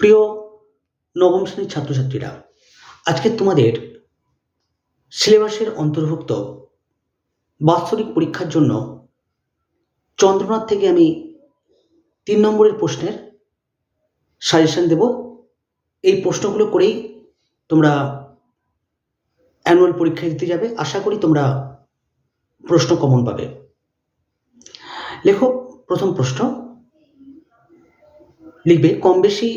প্রিয় নবম শ্রেণির ছাত্রছাত্রীরা, আজকে তোমাদের সিলেবাসের অন্তর্ভুক্ত বাৎসরিক পরীক্ষার জন্য চন্দ্রনাথ থেকে আমি তিন নম্বরের প্রশ্নের সাজেশন দেব। এই প্রশ্নগুলো করেই তোমরা অ্যানুয়াল পরীক্ষা দিতে যাবে। আশা করি তোমরা প্রশ্ন কমন পাবে। লেখক প্রথম প্রশ্ন। লিখবে কম বেশি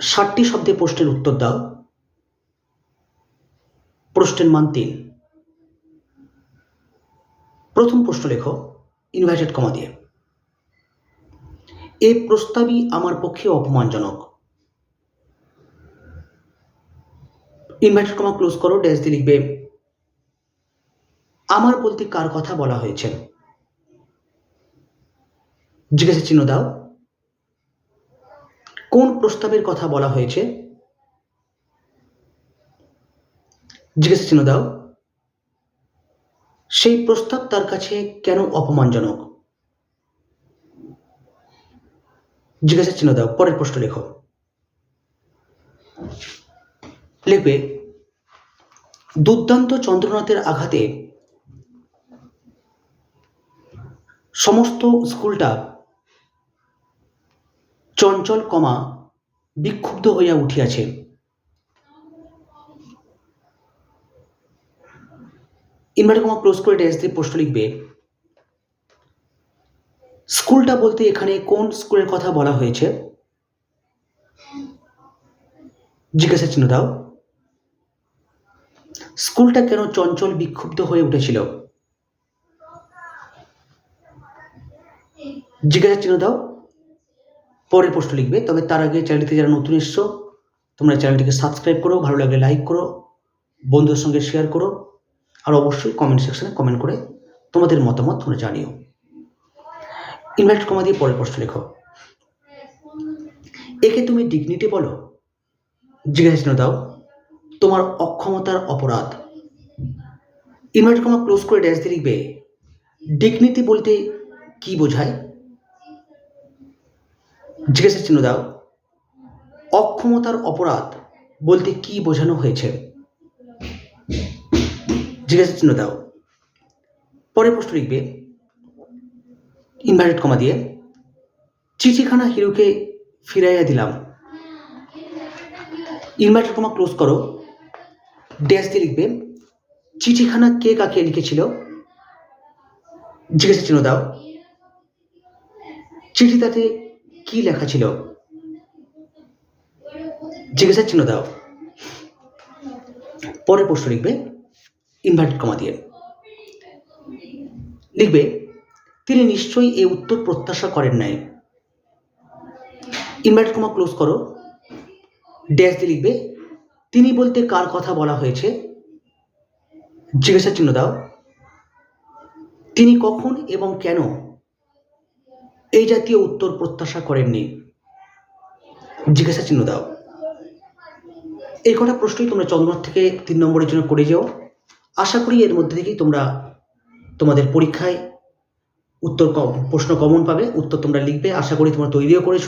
ষাটটি শব্দে প্রশ্নের উত্তর দাও। প্রশ্নের মান তিন। প্রথম প্রশ্ন লেখো ইনভাইটেড কমা দিয়ে। এ প্রস্তাবই আমার পক্ষে অপমানজনক। ইনভাইটেড কমা ক্লোজ করো ড্যাশ দিয়ে লিখবে, আমার বলতে কার কথা বলা হয়েছে? জিজ্ঞাসা চিহ্ন দাও। কোন প্রস্তাবের কথা বলা হয়েছে? জিজ্ঞেস চিহ্ন দাও। সেই প্রস্তাব তার কাছে কেন অপমানজনক? জিজ্ঞাসা চিহ্ন দাও, পরের প্রশ্ন লেখো। লিখবে, দুর্দান্ত চন্দ্রনাথের আঘাতে সমস্ত স্কুলটা চঞ্চল কমা বিক্ষুব্ধ হইয়া উঠিয়াছে। ইনভার্টার কমা ক্লোজ করে ড্যাশ দিয়ে প্রশ্ন লিখবে, স্কুলটা বলতে এখানে কোন স্কুলের কথা বলা হয়েছে? জিজ্ঞাসা চিহ্ন দাও। স্কুলটা কেন চঞ্চল বিক্ষুব্ধ হয়ে উঠেছিল? জিজ্ঞাসা চিহ্ন দাও। পরের প্রশ্ন লিখবে। তবে তার আগে চ্যানেলটিতে যারা নতুন এসছো, তোমরা চ্যানেলটিকে সাবস্ক্রাইব করো, ভালো লাগলে লাইক করো, বন্ধুদের সঙ্গে শেয়ার করো, আর অবশ্যই কমেন্ট সেকশানে কমেন্ট করে তোমাদের মতামত তোমরা জানিও। ইনভাইট কমা দিয়ে পরের প্রশ্ন লেখো। একে তুমি ডিগনিটি বলো। জিজ্ঞাসা দাও। তোমার অক্ষমতার অপরাধ। ইনভাইট কমা ক্লোজ করে ড্যাশ দিয়ে লিখবে ডিগনিটি বলতে কি বোঝায়? জিজ্ঞাসা চিহ্ন দাও। অক্ষমতার অপরাধ বলতে কি বোঝানো হয়েছে? জিজ্ঞাসা চিহ্ন দাও। পরের প্রশ্ন লিখবে ইনভার্টেড কমা দিয়ে, চিঠিখানা হিরোকে ফিরাইয়া দিলাম। ইনভার্টেড কমা ক্লোজ করো। ড্যাশ দিয়ে লিখবে, চিঠিখানা কে কাকে লিখেছিল? জিজ্ঞাসা চিহ্ন দাও। চিঠিটাতে কি লেখা ছিল? জিজ্ঞাসা চিহ্ন দাও। পরের প্রশ্ন লিখবে ইনভার্টেড কমা দিয়ে। লিখবে, তিনি নিশ্চয়ই এই উত্তর প্রত্যাশা করেন নাই। ইনভার্টেড কমা ক্লোজ করো। ড্যাশ দিয়ে লিখবে, তিনি বলতে কার কথা বলা হয়েছে? জিজ্ঞাসা চিহ্ন দাও। তিনি কখন এবং কেন এই জাতীয় উত্তর প্রত্যাশা করেননি। জিজ্ঞাসা চিহ্ন দাও। এই কটা প্রশ্নই তোমরা চন্দ্রনাথ থেকে তিন নম্বরের জন্য করে যাও। আশা করি এর মধ্যে থেকেই তোমরা তোমাদের পরীক্ষায় উত্তর কম, প্রশ্ন কমন পাবে, উত্তর তোমরা লিখবে। আশা করি তোমরা তৈরিও করেছ।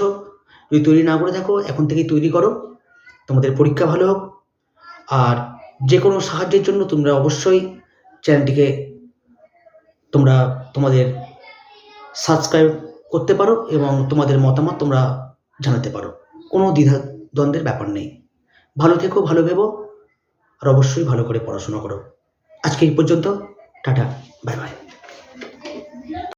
যদি তৈরি না করে থাকো, এখন থেকেই তৈরি করো। তোমাদের পরীক্ষা ভালো হোক। আর যে কোনো সাহায্যের জন্য তোমরা অবশ্যই চ্যানেলটিকে তোমরা তোমাদের সাবস্ক্রাইব করতে পারো এবং তোমাদের মতামত তোমরা জানাতে পারো। কোনো দ্বিধা দ্বন্দ্বের ব্যাপার নেই। ভালো থেকো, ভালো ভেবো, আর অবশ্যই ভালো করে পড়াশোনা করো। আজকে এই পর্যন্ত। Tata, bye bye.